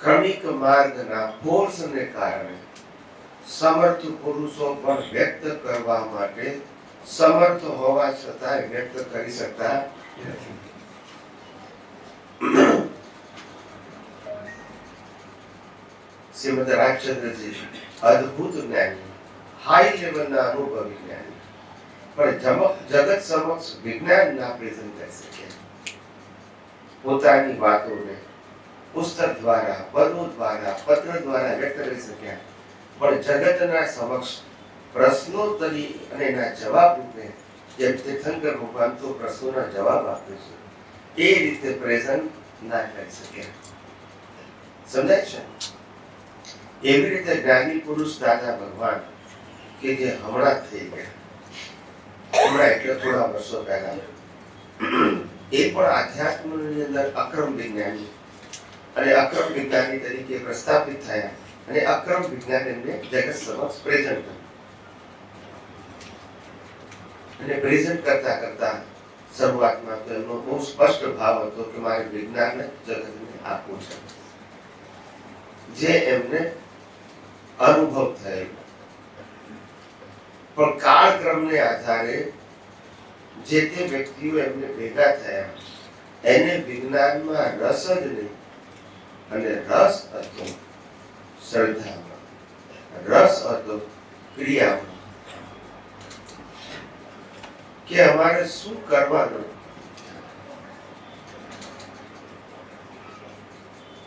ક્રમિક માર્ગના ફોર્સને કારણે સમર્થ પુરુષો પણ વ્યક્ત કરવા માટે સમર્થ હોવા છતાં વ્યક્ત કરી શકતા નથી શ્રીમદ રાજચંદ્રજી અદ્ભુત જ્ઞાની હાઈ લેવલના અનુભવી જ્ઞાની પણ જમ- જગત સમક્ષ વિજ્ઞાન ના પ્રેઝન્ટ કરી શક્યા પોતાની વાતોને પુસ્તક દ્વારા પદો દ્વારા પત્ર દ્વારા વ્યક્ત કરી શક્યા પણ જગતના સમક્ષ પ્રશ્નોત્તરી અને એના જવાબ રૂપે જેમ તીર્થંકર ભગવાન તો પ્રશ્નોના જવાબ આપે છે, એ રીતે પ્રેઝન્ટ ના કરી શક્યા સમજાય છે? એવી રીતે જ્ઞાની પુરુષ દાદા ભગવાન કે જે હમણાં જ થઈ ગયા. હમણાં એટલે થોડા વર્ષો પહેલા. એ પણ આધ્યાત્મની અંદર અક્રમ વિજ્ઞાની અને અક્રમ વિજ્ઞાની તરીકે પ્રસ્થાપિત થયા અને અક્રમ વિજ્ઞાન એમને જગત સમક્ષ પ્રેઝન્ટ કર્યું. અને પ્રેઝન્ટ કરતા કરતા શરૂઆતમાં તો એમનો બહુ સ્પષ્ટ ભાવ હતો કે મારે વિજ્ઞાન જગતને આપવું છે. જે એમને અનુભવ થયેલો. પણ કાળક્રમને આધારે જે તે વ્યક્તિઓ એમને ભેગા થયા, એને વિજ્ઞાનમાં રસ જ નહીં. અને રસ હતો શ્રદ્ધામાં. રસ હતો ક્રિયામાં. કે અમારે શું કરવાનું?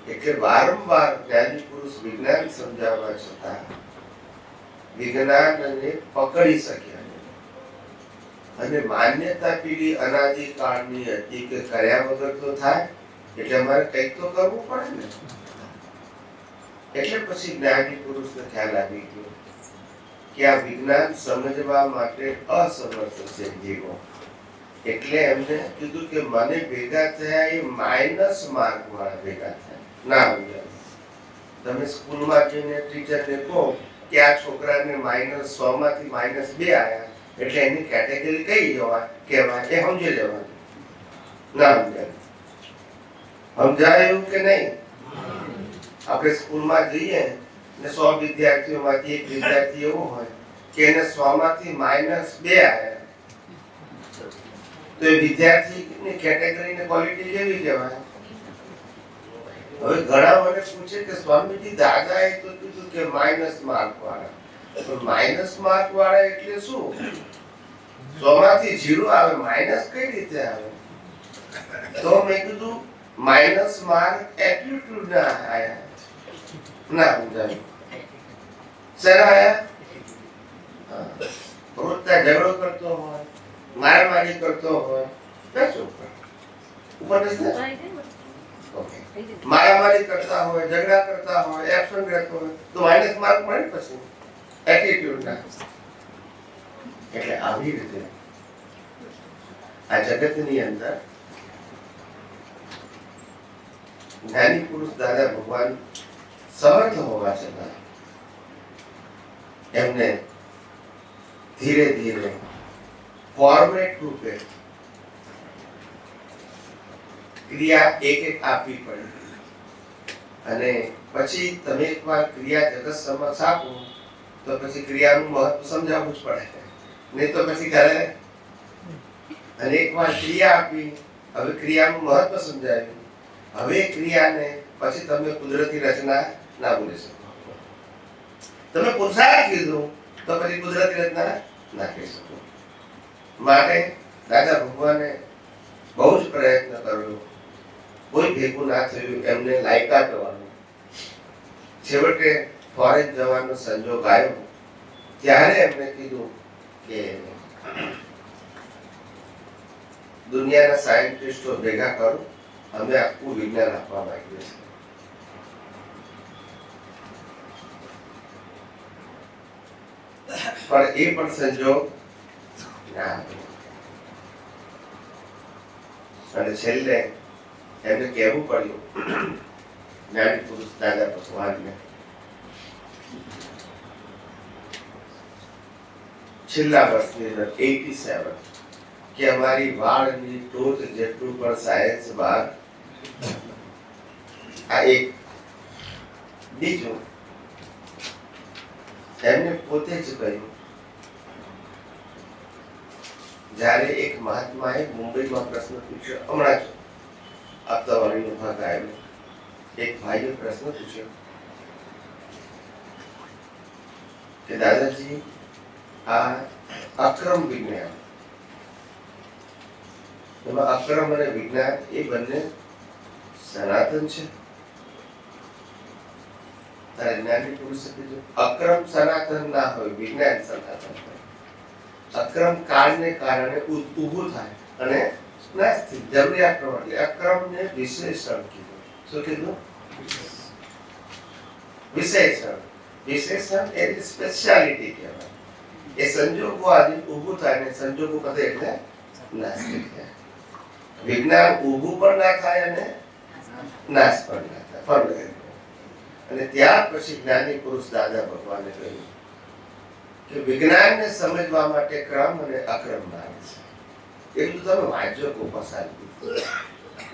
એટલે વારંવાર જ્ઞાની પુરુષ વિજ્ઞાન સમજાવવા છતાં વિજ્ઞાનને પકડી શક્યા. અને માન્યતા પેઢી અનાદિ કાળની હતી કે કર્યા વગર તો થાય. એટલે અમારે કંઈક તો કરવું પડે ને એટલે પછી જ્ઞાની પુરુષને ખ્યાલ આવી ગયો કે આ વિજ્ઞાન સમજવા માટે અસમર્થ છે જીવો એટલે એમને કીધું કે મને ભેગા થયા એ માઇનસ માર્ક વાળા ભેગા થયા ના સમજાય તમે સ્કૂલમાં જઈને ટીચરને કહો કે આ છોકરાને માઇનસ સો માંથી માઇનસ બે આયા એટલે એની કેટેગરી કઈ જવાય કહેવાય એ સમજી લેવાનું ના સમજાય સમજાય કે નહીં? આપણે સ્કૂલમાં જઈએ ને સો વિદ્યાર્થીઓમાંથી એક વિદ્યાર્થી એવો હોય કે એને સો માંથી માઇનસ બે આવે. તો એ વિદ્યાર્થીની કેટેગરી ને ક્વોલિટી કેવી કહેવાય? હવે ઘણા મને પૂછે કે સ્વામીજી, દાદાએ તો કીધું કે માઇનસ માર્ક વાળા. તો માઇનસ માર્ક વાળા એટલે શું? સો માંથી જીરો આવે માઇનસ કઈ રીતે આવે? તો મેં કીધું માઇનસ માર્ક એપ્ટિટ્યુડ ના આયા ના સમજાય શેના આયા. ત્યાં ઝઘડો કરતો હોય મારામારી કરતો હોય બેસો ઉપર બેસને મારામારી કરતા હોય ઝઘડા કરતા હોય એબસન્ટ રહેતો હોય તો માઇનસ માર્ક મળે પછી એટીટ્યુડ ના એટલે આવી રીતે આ જગતની અંદર જ્ઞાની પુરુષ દાદા ભગવાન સમર્થ હોવા છતાં એમને ધીરે ધીરે ફોર્મેટ રૂપે ક્રિયા એક એક આપવી પડે. અને પછી તમે એકવાર ક્રિયા જગત સમક્ષ આપો, તો પછી ક્રિયાનું મહત્વ સમજાવવું જ પડે. નહીં તો પછી ઘરે અને એકવાર ક્રિયા આપી, હવે ક્રિયાનું મહત્વ સમજાવ્યું હવે ક્રિયાને પછી તમે કુદરતી રચના ના બોલી શકો. તમે પુરુષાર્થ કીધું તો પછી કુદરતી રચના ના કહી શકો. માટે દાદા ભગવાને બહુ જ પ્રયત્ન કર્યો. કોઈ ભેગું ના થયું, એમને લાયકા કરવાનું. છેવટે ફોરેન જવાનો સંજોગ આવ્યો. ત્યારે એમને કીધું કે દુનિયાના સાયન્ટિસ્ટો ભેગા કરો. અમે આખું વિજ્ઞાન આપવા માંગીએ છીએ પણ એ પણ સંજોગ ના. અને છેલ્લે એમને કહેવું પડ્યું જ્ઞાની પુરુષ દાદા ભગવાનને છેલ્લા વર્ષની અંદર 87 કે અમારી વાળની ટોચ જેટલું પણ સાયન્સ બહાર આ એક. બીજું, એમને પોતે જ કહ્યું, જ્યારે એક મહાત્માએ મુંબઈમાં પ્રશ્ન પૂછ્યો, હમણાં જ હપ્તાવાળીનો ભાગ આવ્યો. એક ભાઈએ પ્રશ્ન પૂછ્યો કે, દાદાજી, આ અક્રમ વિજ્ઞાન, એમાં અક્રમ અને વિજ્ઞાન એ બંને સનાતન છે? તારે જ્ઞાની પુરુષ જો? અક્રમ સનાતન ના હોય, વિજ્ઞાન સનાતન અક્રમ કાળને કારણે ઊભું થાય અને થઈ જરૂરિયાત પ્રમાણે. અક્રમને વિશેષણ કીધું. શું કીધું? વિશેષણ. વિશેષણ એ સ્પેશિયાલિટી કહેવાય. એ સંજોગો આજે ઊભું થાય ને સંજોગો બધે એટલે જાય. વિજ્ઞાન ઊભું પણ ના થાય અને નાશ પામ્યા હતા થાય અને ત્યાર પછી જ્ઞાની પુરુષ દાદા ભગવાને કહ્યું કે વિજ્ઞાનને સમજવા માટે ક્રમ અને અક્રમ માર્ગ છે. એટલું તમે વાંચો કોપાસાલ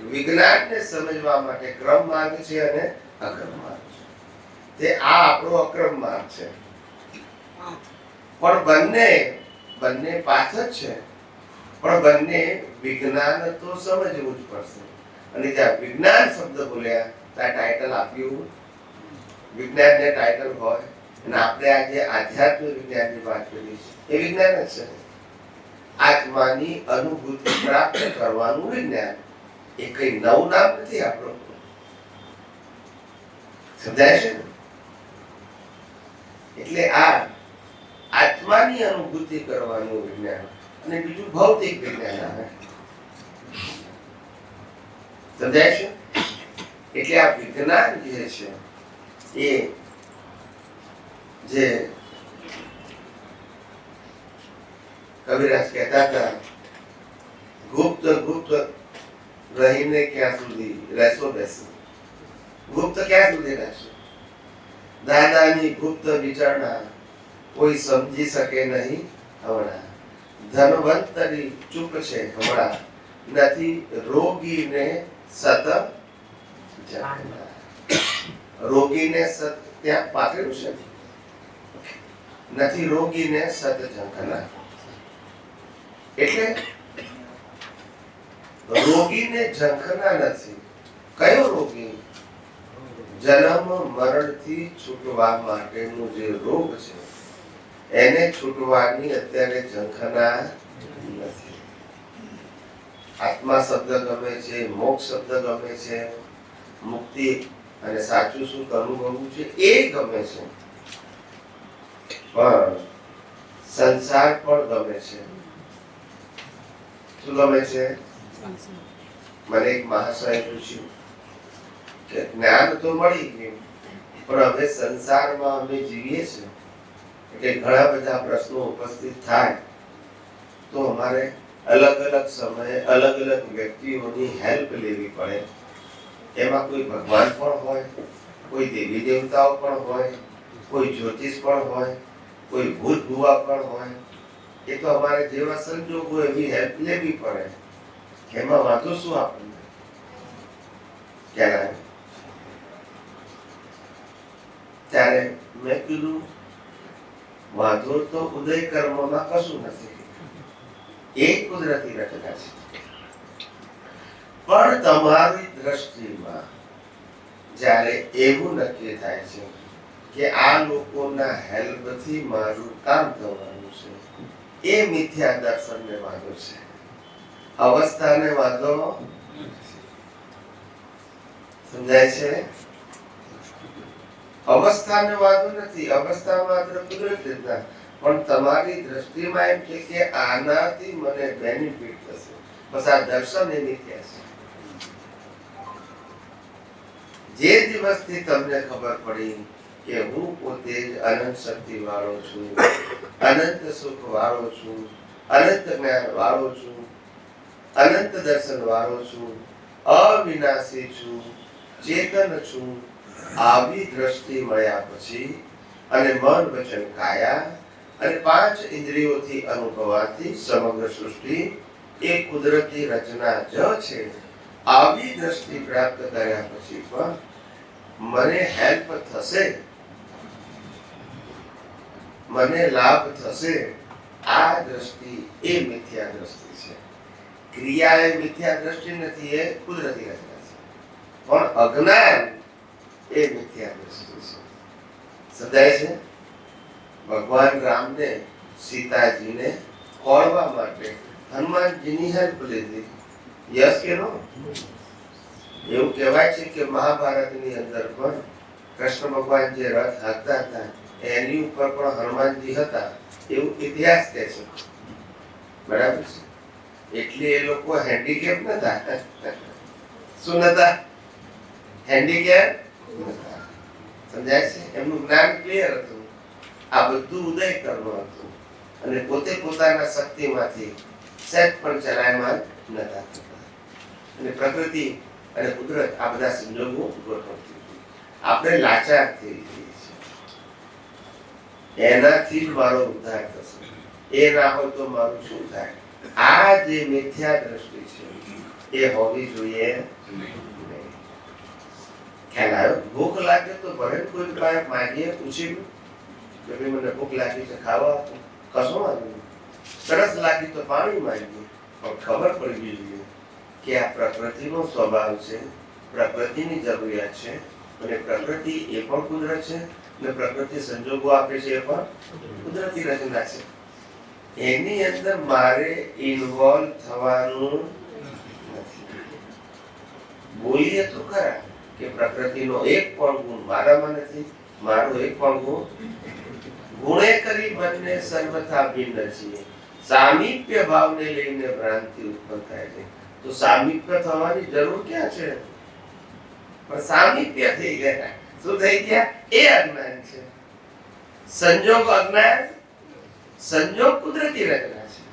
વિજ્ઞાનને સમજવા માટે ક્રમ માર્ગ છે અને અક્રમ માર્ગ છે. તે આ આપણો અક્રમ માર્ગ છે. પણ બંને બંને જ છે. પણ બંને વિજ્ઞાન તો સમજવું જ પડશે. અને જ્યાં વિજ્ઞાન શબ્દ બોલ્યા, ત્યાં ટાઇટલ આપ્યું વિજ્ઞાનને ટાઇટલ હોય. અને આપણે આજે આધ્યાત્મ વિજ્ઞાનની વાત કરી છે એ વિજ્ઞાન જ છે. આત્માની અનુભૂતિ પ્રાપ્ત કરવાનું વિજ્ઞાન. એ કઈ નવું નામ નથી આપણું. સમજાય છે એટલે આ આત્માની અનુભૂતિ કરવાનું વિજ્ઞાન. અને બીજું ભૌતિક વિજ્ઞાન આવે. સમજાય છે? એટલે આ વિજ્ઞાન જે છે, એ જે કવિરાજ કહેતા હતા, ગુપ્ત ગુપ્ત રહીને ક્યાં સુધી રહેશો, બેસો. ગુપ્ત ક્યાં સુધી રહેશો? દાદાની ગુપ્ત વિચારણા કોઈ સમજી શકે નહીં હમણાં. ધનવંતરી ચૂપ છે હમણાં. નથી, રોગીને જાણનાર. રોગીને સત ત્યાં પાથરેલું છે? નથી, રોગીને સત ઝંખના એટલે રોગીને ઝંખના નથી. કયો રોગી? જન્મ મરણથી છૂટવા માટેનું જે રોગ છે, એને છૂટવાની અત્યારે ઝંખના નથી. આત્મા શબ્દ ગમે છે, મોક્ષ શબ્દ ગમે છે, મુક્તિ અને સાચું શું અનુભવવું છે, એ ગમે છે. પણ સંસાર પણ ગમે છે. શું ગમે છે? મને એક મહાશય પૂછ્યું કે જ્ઞાન તો મળી ગયું પણ હવે સંસારમાં અમે જીવીએ છીએ. એટલે ઘણા બધા પ્રશ્નો ઉપસ્થિત થાય તો અમારે અલગ અલગ સમયે અલગ અલગ વ્યક્તિઓની હેલ્પ લેવી પડે. એમાં કોઈ ભગવાન પણ હોય, કોઈ દેવી દેવતાઓ પણ હોય, કોઈ જ્યોતિષ પણ હોય, કોઈ ભૂત ભૂવા પણ હોય. એ તો અમારે જેવા સંજોગો એવી હેલ્પ લેવી પડે. એમાં વાંધો શું આપણને? ક્યારે? ત્યારે મેં કીધું, વાંધો તો ઉદય કર્મમાં કશું નથી. એ કુદરતી રચના છે. પણ તમારી દ્રષ્ટિમાં જ્યારે એવું નક્કી થાય છે કે આ લોકોના હેલ્પથી મારું કામ થવાનું છે, એ મિથ્યા દર્શનને વાંધો છે. અવસ્થાને વાંધો સમજાય છે? અવસ્થાને વાંધો નથી. અવસ્થા માત્ર કુદરત રીતના પણ તમારી દ્રષ્ટિમાં એમ છે કે આનાથી મને બેનિફિટ થશે. બસ આ દર્શન એની છે જે દિવસથી તમને ખબર પડી કે હું પોતે જ અનંત શક્તિ વાળો છું, અનંત સુખ વાળો છું, અનંત જ્ઞાન વાળો છું, અનંત દર્શન વાળો છું, અવિનાશી છું, ચેતન છું, આવી દ્રષ્ટિ મળ્યા પછી અને મન વચન કાયા અને પાંચ ઇન્દ્રિયોથી અનુભવાતી સમગ્ર સૃષ્ટિ એ કુદરતી રચના જ છે. આવી દ્રષ્ટિ પ્રાપ્ત કર્યા પછી પણ મને હેલ્પ થશે. મને લાભ થશે. આ દ્રષ્ટિ એ મિથ્યા દ્રષ્ટિ છે. ક્રિયા એ મિથ્યા દ્રષ્ટિ નથી, એ કુદરતી રચના છે. પણ અજ્ઞાન એ મિથ્યા દ્રષ્ટિ છે. સમજાય છે? ભગવાન રામને સીતાજીને ખોળવા માટે હનુમાનજીની હેલ્પ લીધી. યસ કે નો? એવું કહેવાય છે કે મહાભારતની અંદર પણ કૃષ્ણ ભગવાન જે રથ હાંકતા હતા, એની ઉપર પણ હનુમાનજી હતા, એવું ઇતિહાસ કહે છે. બરાબર છે? એટલે એ લોકો હેન્ડીકેપ નતા. શું નતા? હેન્ડીકેપ સમજાય છે? એમનું જ્ઞાન ક્લિયર હતું. આ બધું ઉદય કરવું હતું. અને પોતે પોતાના શક્તિમાંથી સહેજ પણ ચલાયમાન નતા અને પ્રકૃતિ અને કુદરત આ બધા સંજોગો હતી. આપણે લાચાર થઈ જઈએ છીએ. એનાથી જ મારો ઉદ્ધાર થશે. એ ના હોય તો મારું શું થાય? આ જે મિથ્યા દ્રષ્ટિ છે, એ હોવી જોઈએ ખ્યાલ આવ્યો? ભૂખ લાગે તો ભલે કોઈ માંગીએ પૂછી લો મને ભૂખ લાગી છે, ખાવા કશો વાંધો સરસ લાગી તો પાણી માંગીએ પણ ખબર પડવી જોઈએ કે આ પ્રકૃતિનો સ્વભાવ છે, પ્રકૃતિની જરૂરિયાત છે, અને પ્રકૃતિ એ પણ કુદરત છે, અને પ્રકૃતિ સંજોગો આપે છે એ પણ કુદરતી રચના છે. એની અંદર મારે ઇન્વોલ્વ થવાનું બોલીએ તો ખરા કે પ્રકૃતિનો એક પણ ગુણ મારામાં નથી, મારો એક પણ ગુણ ગુણે કરી બંને સર્વથા ભિન્ન છીએ. સામીપ્ય ભાવને લઈને ભ્રાંતિ ઉત્પન્ન થાય છે. તો સામીપ્ય થવાની જરૂર ક્યાં છે? પણ સામીપ્ય થઈ ગયા. શું થઈ ગયા? એ અજ્ઞાન છે. સંજોગ અજ્ઞાન, સંજોગ કુદરતી રચના છે.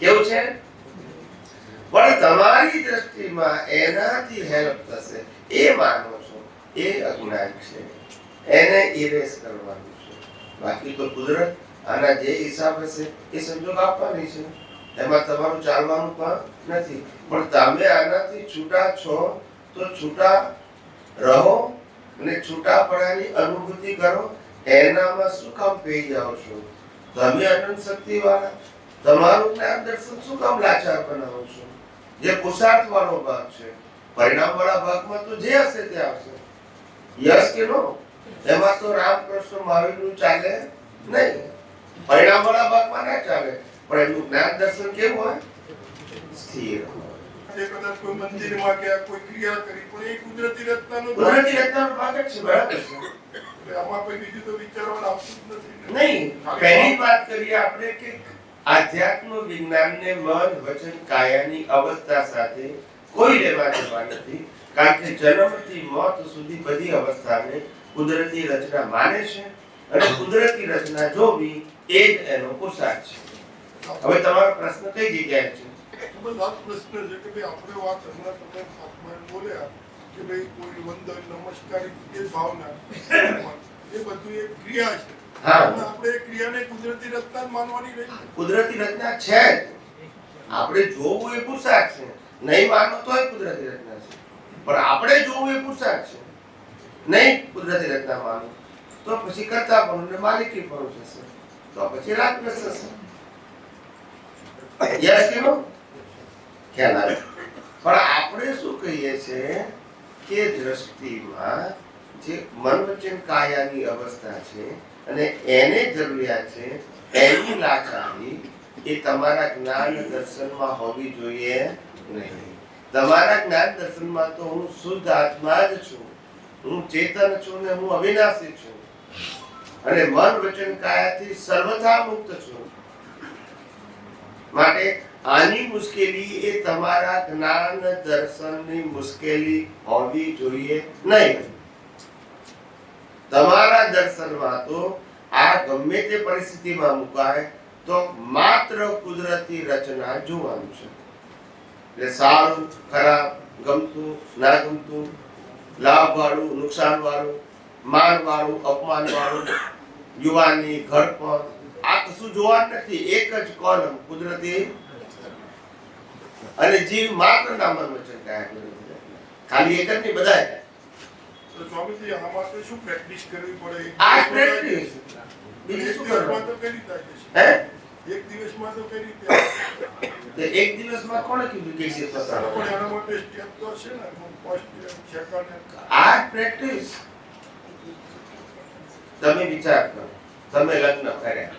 કેવું છે? પણ તમારી દ્રષ્ટિમાં એનાથી હેલ્પ થશે. એ માનો છો. એ અજ્ઞાન છે. એને ઇરેસ કરવાનું બાકી તો કુદરત આના જે હિસાબ હશે એ સંજોગ આપવાની છે. એમાં તમારું ચાલવાનું પણ નથી. પણ તમે આનાથી છૂટા છો, તો છૂટા રહો અને છૂટાપણાની અનુભૂતિ કરો. એનામાં શું કામ પી જાઓ છો? તમે અનંત શક્તિ વાળા તમારું જ્ઞાન દર્શન શું કામ લાચાર બનાવો છો? જે પુરુષાર્થ વાળો ભાગ છે. પરિણામ વાળા ભાગમાં તો જે હશે તે આવશે. યસ કે નો? એમાં તો રામકૃષ્ણ મહાવીરનું ચાલે નહીં. પરિણામ વાળા ભાગમાં ના ચાલે પણ એનું જ્ઞાન દર્શન કેવું હોય? સ્થિર કદાચ કોઈ મંદિરમાં કે કોઈ ક્રિયા કરી પણ એ કુદરતી રચનાનો કુદરતી રચનાનો ભાગ જ છે બરાબર છે. આમાં કોઈ બીજું તો વિચારવાનું આવતું નથી નહીં પહેલી વાત કરીએ આપણે કે આધ્યાત્મ વિજ્ઞાનને મન વચન કાયાની અવસ્થા સાથે કોઈ લેવા દેવા નથી કારણ કે જન્મથી મોત સુધી બધી અવસ્થાને કુદરતી રચના માને છે અને કુદરતી રચના જોવી એ જ એનો પોશાક છે. હવે તમારો પ્રશ્ન કઈ જગ્યાએ છે? બસ આ જ પ્રશ્ન છે કે ભાઈ આપણે વાત હમણાં તમે વાતમાં બોલ્યા કે ભાઈ કોઈ વંદન નમસ્કાર એ ભાવના. એ બધું એક ક્રિયા છે. આપણે ક્રિયાને કુદરતી રચના માનવાની રહી કુદરતી રચના છે આપણે જોવું એ પુરુષાર્થ છે. નહીં માનો તોય કુદરતી રચના છે. પણ આપણે જોવું એ પુરુષાર્થ છે. નહીં કુદરતી રચના માનો તો પછી કરતા પણ ને માલિકી પણ થશે. તો પછી રાગરસ થશે યસ કે નો? પણ આપણે શું કહીએ છે કે દ્રષ્ટિમાં જે મન વચન કાયાની અવસ્થા છે અને એને જરૂરિયાત છે, એની લાચારી એ તમારા જ્ઞાન દર્શનમાં હોવી જોઈએ નહીં. તમારા જ્ઞાન દર્શનમાં તો હું શુદ્ધ આત્મા જ છું. હું ચેતન છું ને હું અવિનાશી છું. અને મન વચન કાયાથી સર્વથા મુક્ત છું. માટે આની મુશ્કેલી એ તમારા જ્ઞાન દર્શનની મુશ્કેલી હોવી જોઈએ નહીં. તમારા દર્શનમાં તો આ ગમે તે પરિસ્થિતિમાં મુકાય તો માત્ર કુદરતી રચના જોવાનું છે. એટલે સારું, ખરાબ, ગમતું, ના ગમતું લાભ વાળું નુકસાન વાળું માન વાળું અપમાન વાળું યુવાની ઘડપણ. આ કશું જોવાનું નથી એક જ કોલમ કુદરતી. અને જીવ માત્ર નામન વચન કયા ખાલી એક જ નહીં બધા તો સ્વામીજી આ માટે શું પ્રેક્ટિસ કરવી પડે? આ પ્રેક્ટિસ બીજું શું કરવાનું? હે? એક દિવસમાં તો કઈ રીતે એક દિવસમાં કોણે કીધું કે છે પસાર પણ એના માટે સ્ટેપ તો છે ને ફર્સ્ટ સેકન્ડ આ પ્રેક્ટિસ તમે વિચાર કરો તમે લગ્ન કર્યા.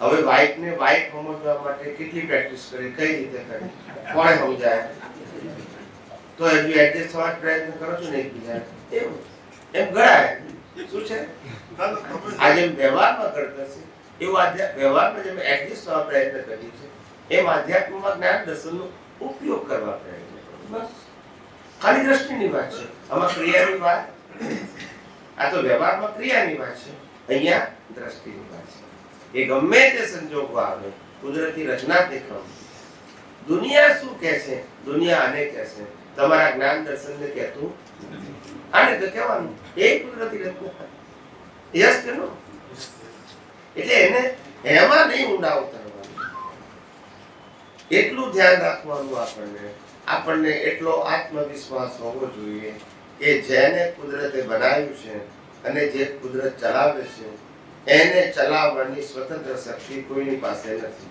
હવે વાઇફ ને વાઇફ સમજવા માટે કેટલી પ્રેક્ટિસ કરી કઈ રીતે કરી? કોણે સમજાય તો એટલું એડજસ્ટ થવા પ્રયત્ન કરો છો ને એકબીજા એવું? એમ ગળાય શું છે? ના ના તમે આ જેમ વ્યવહારમાં કરતા છે. એવું વ્યવહારમાં જે એડજસ્ટ થવા પ્રયત્ન કરીએ છે એમ આધ્યાત્મમાં જ્ઞાન દર્શનનો ઉપયોગ કરવા પ્રયત્ન કરો બસ. ખાલી દ્રષ્ટિની વાત છે. આમાં ક્રિયાની વાત આ તો વ્યવહારમાં ક્રિયાની વાત છે. અહીંયા દ્રષ્ટિની વાત છે. એ ગમે તે સંજોગો આવે કુદરતી રચના દેખાવ દુનિયા શું કહે છે? દુનિયા આને કહે છે. તમારા જ્ઞાન દર્શનને કહેતું નથી. આને તો કહેવાનું એ કુદરતી રચના. યસ કે નો? એટલે એને એમાં નહીં ઊંડા ઉતરવાનું. એટલું ધ્યાન રાખવાનું આપણને. આપણને એટલો આત્મવિશ્વાસ હોવો જોઈએ કે જેને કુદરતે બનાવ્યું છે અને જે કુદરત ચલાવે છે, એને ચલાવવાની સ્વતંત્ર શક્તિ કોઈની પાસે નથી.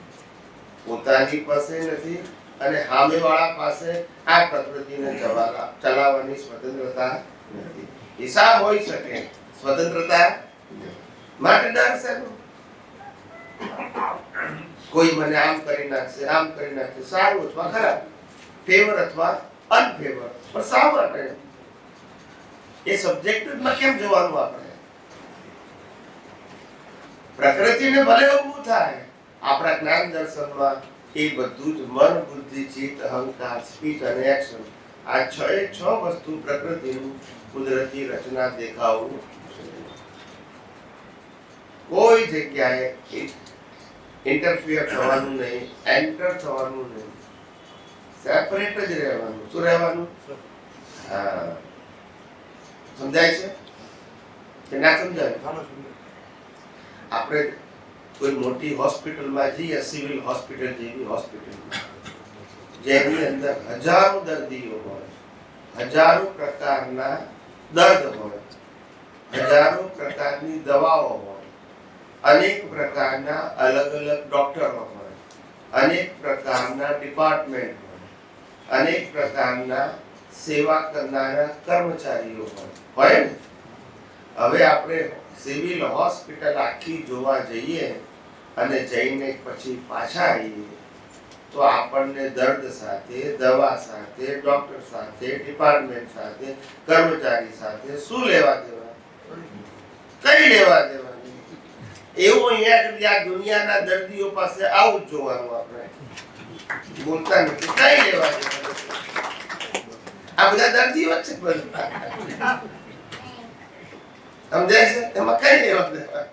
પોતાની પાસે નથી અને સામેવાળા પાસે આ પ્રકૃતિને ચલાવવાની સ્વતંત્રતા નથી. હિસાબ હોઈ શકે, સ્વતંત્રતા માટે ડર શેનો? કોઈ મને આમ કરી નાખશે, આમ કરી નાખશે, સારું અથવા ખરાબ? ફેવર અથવા અનફેવર પણ શા માટે? એ સબ્જેક્ટિવમાં કેમ જોવાનું આપણે? પ્રકૃતિને ભલે ઊભું થાય, આપણા જ્ઞાન દર્શનમાં એ બધું જ મન, બુદ્ધિ, ચિત્ત, અહંકાર, સ્પીચ અને એક્શન આ છ એ છ વસ્તુ પ્રકૃતિનું કુદરતી રચના દેખાવું. કોઈ જગ્યાએ ઇન્ટરફિયર થવાનું નહીં એન્ટર થવાનું નહીં. સેપરેટ જ રહેવાનું. શું રહેવાનું? હા. સમજાય છે? કે ના સમજાય. આપણે કોઈ મોટી હોસ્પિટલમાં જઈએ સિવિલ હોસ્પિટલ જેવી હોસ્પિટલમાં. જેની અંદર હજારો દર્દીઓ હોય હજારો પ્રકારના દર્દ હોય હજારો પ્રકારની દવાઓ હોય. અનેક પ્રકારના અલગ અલગ ડોક્ટરો હોય. અનેક પ્રકારના ડિપાર્ટમેન્ટ હોય. અનેક પ્રકારના સેવા કરનારા કર્મચારીઓ હોય. ને? હવે આપણે સિવિલ હોસ્પિટલ આખી જોવા જઈએ અને જઈને પછી પાછા આવીએ, તો આપણને દર્દ સાથે, દવા સાથે, ડોક્ટર સાથે, ડિપાર્ટમેન્ટ સાથે, કર્મચારી સાથે શું લેવા દેવા? કઈ લેવા દેવા. એવું અહીંયા કે આ દુનિયાના દર્દીઓ પાસે આવું જ જોવાનું આપણે. બોલતા નથી, કઈ લેવા આ બધા દર્દીઓ જ છે બધા સમજાય છે? એમાં કઈ લેવા દેવા